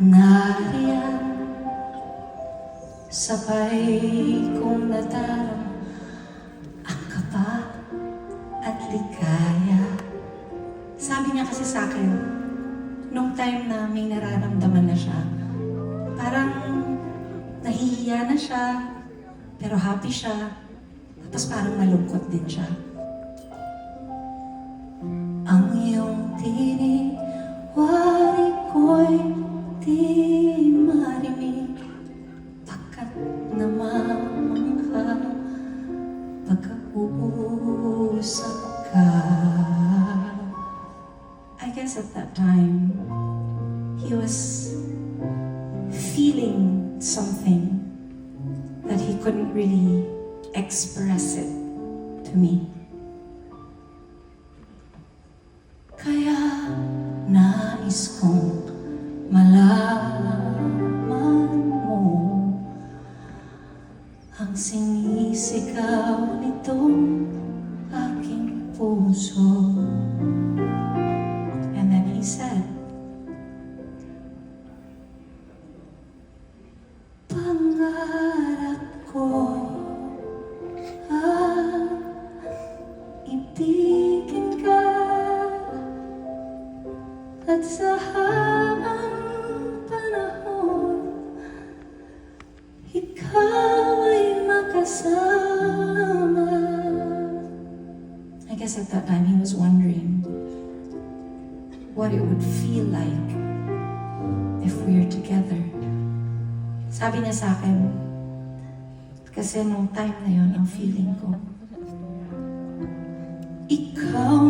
Nariyan Sabay kong nadarama Ang kaba at ligaya. Sabi niya kasi sa akin Nung time na may nararamdaman na siya Parang nahihiya na siya Pero happy siya Tapos parang malungkot din siya Guess at that time He was feeling something That he couldn't really express it to me. Kaya nais kong malaman Ikaw ay makasama. I guess at that time he was wondering What it would feel like If we are together. Sabi niya sa akin Kasi nung time na yon ang feeling ko ikaw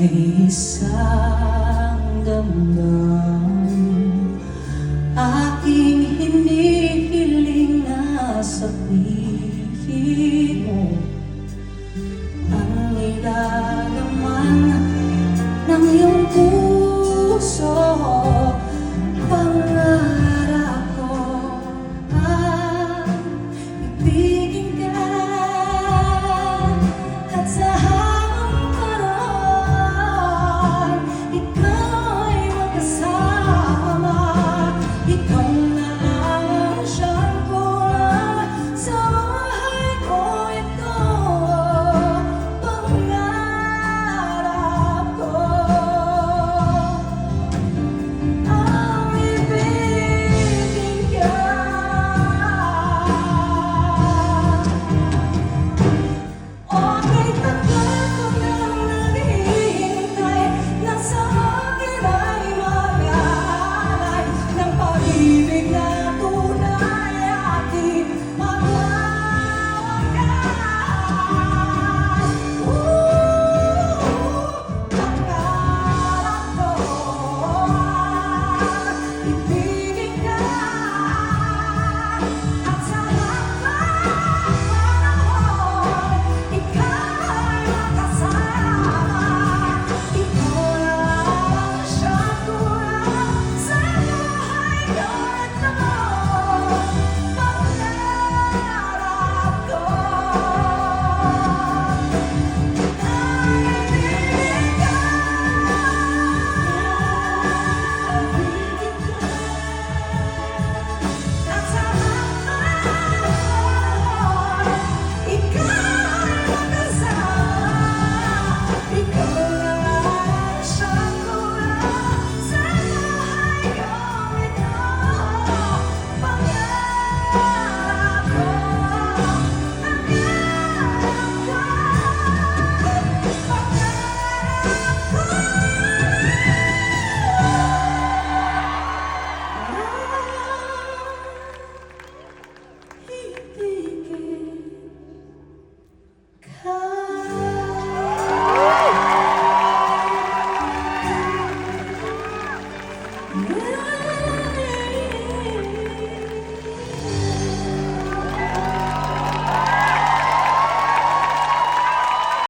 ay isang damdamin aking hinihiling na sabihin mo. Ang nilalaman ng iyong puso Ay,